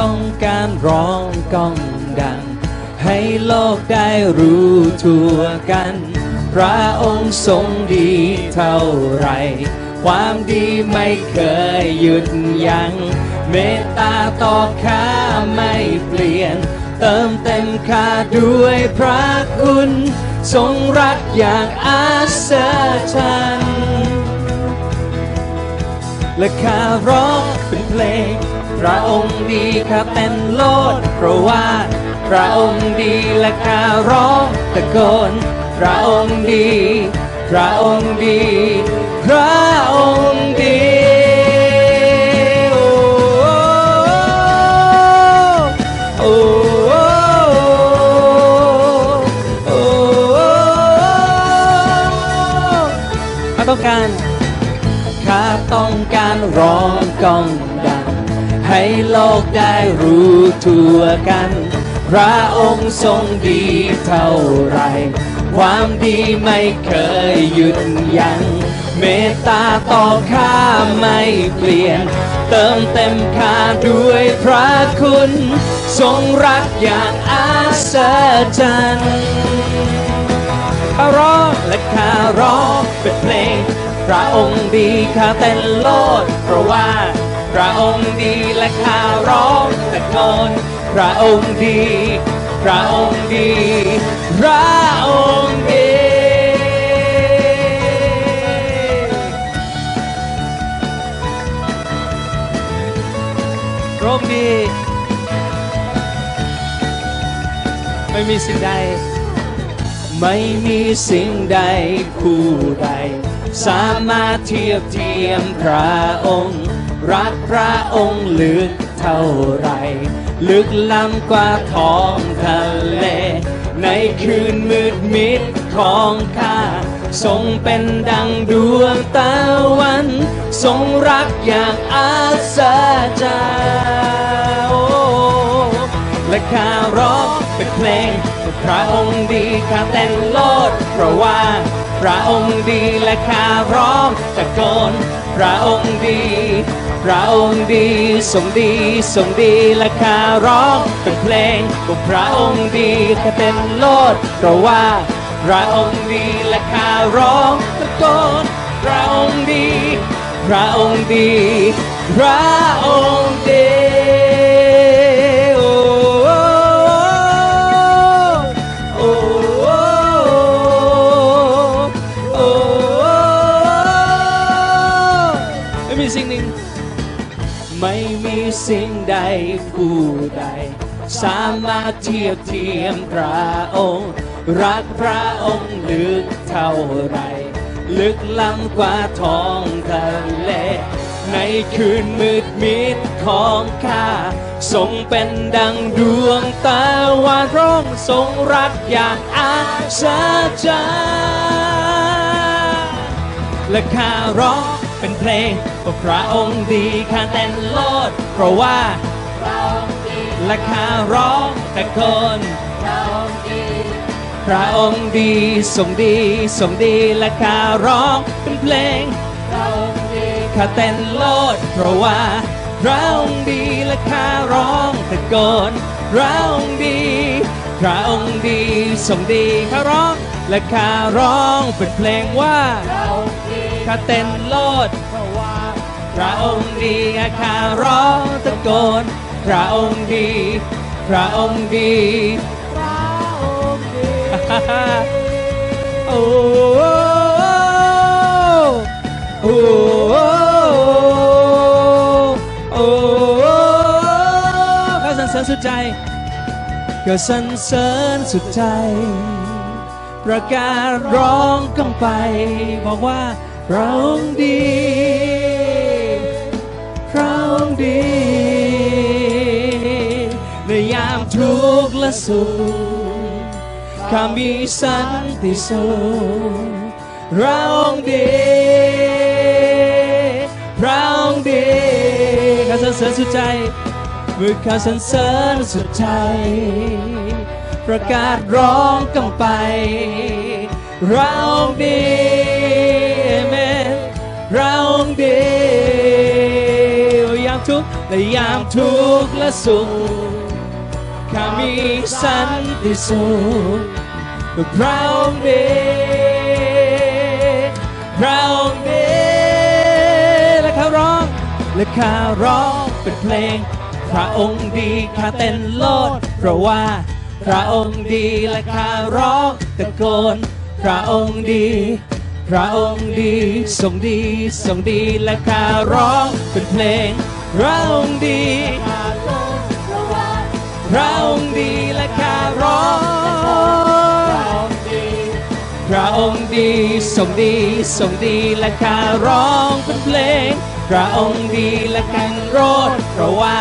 ต้องการ้องก้องดัง ให้โลกได้รู้ทั่วกัน พระองค์ทรงดีเท่าไร ความดีไม่เคยหยุดยัง้งเมตตาต่อข้าไม่เปลี่ยน เติมเต็มข้าด้วยพระคุณ ทรงรักอย่างอาศจรรย์และข้าร้องเป็นเพลง พระองค์ดีข้าเป็นโลดเพราะว่า พระองค์ดีและข้าร้องตะโกนพระองค์ดี พระองค์ดี พระองค์ดีโอ้โอ้โอ้ข้าต้องการข้าต้องการร้องกอง ให้โลกได้รู้ทั่วกัน พระองค์ทรงดีเท่าไร ความดีไม่เคยหยุดยัง้งเมตตาต่อข้าไม่เปลี่ยน เติมเต็มข้าด้วยพระคุณ ทรงรักอย่างอาศจรรย์ข้าร้องและข้าร้องเป็นเพลง พระองค์ดีข้าเต้นโลดเพราะว่า พระองค์ดีและข้าร้องตะโกนพระองค์ดี พระองค์ดี พระองค์ดี พระองค์ดี ไม่มีสิ่งใด ไม่มีสิ่งใดผู้ใด สามารถเทียบเทียมพระองค์ รักพระองค์ลึกเท่าไร ลึกล้ำกว่าท้องทะเล ในคืนมืดมิดของข้าทรงเป็นดังดวงตะวัน ทรงรักอย่างอาศจรรย์โอและข้าร้องเป็นเพลง พระองค์ดีข้าเต้นโลดเพราะว่า พระองค์ดีและข้าร้องตะโกนพระองค์ดี พระองค์ดีทรงดีทรงดีและข้าร้องเป็นเพลงว่าพระองค์ดีข้าเต้นโลดเพราะว่า พระองค์ดีและข้าร้องตะโกนพระองค์ดี พระองค์ดี พระองค์ดี ไม่มีสิ่งใดผู้ใด สามารถเทียบเทียมพระองค์ รักพระองค์ลึกเท่าไร ลึกล้ำกว่าท้องทะเลในคืนมืดมิดของข้าทรงเป็นดังดวงตะวันร้องทรงรักอย่างอาศจรรย์และข้าร้อง เป็นเพลงว่าพระองค์ดีข้าเต้นโลด เพราะว่าและข้าร้องตะโกนพระองค์ดีทรงดีทรงดีและข้าร้องเป็นเพลงข้าเต้นโลด เพราะว่าพระองค์ดีและข้าร้องตะโกนพระองค์ดีพระองค์ดีทรงดีข้าร้องและข้าร้องเป็นเพลงว่า ข้าเต้นโลดเพราะว่า พระองค์ดีข้าร้องตะโกน พระองค์ดี พระองค์ดีพระองค์ดีโอ้โอ้โอ้ข้าสรรเสริญสุดใจก็สรรเสริญสุดใจ ประกาศร้องก้องไป บอกว่าเราองค์ดีเราองค์ดีในยามทุกข์และสุขข้ามีสันติสุขเราองค์ดีเราองค์ดีข้าสรรเสริญสุดใจเมื่อข้าสรรเสริญสุดใจประกาศร้องกังไป เราดี เราดียามทุกข์และยามทุกข์และสุขข้ามีสันติสุขพระองค์ดีพระองค์ดีและข้าร้องและข้าร้องเป็นเพลง พระองค์ดีข้าเต้นโลดเพราะว่าพระองค์ดีและข้าร้องตะโกนพระองค์ดี พระองค์ดีทรงดีทรงดีและข้าร้องเป็นเพลง พระองค์ดีพระองค์ดีและข้าร้องพระองค์ดีทรงดีทรงดีและข้าร้องเป็นเพลง พระองค์ดีและกันโรดเพราะว่า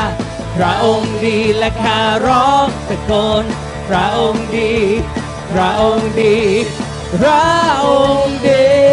พระองค์ดีและข้าร้องตะโกนพระองค์ดี พระองค์ดี Raonde. day.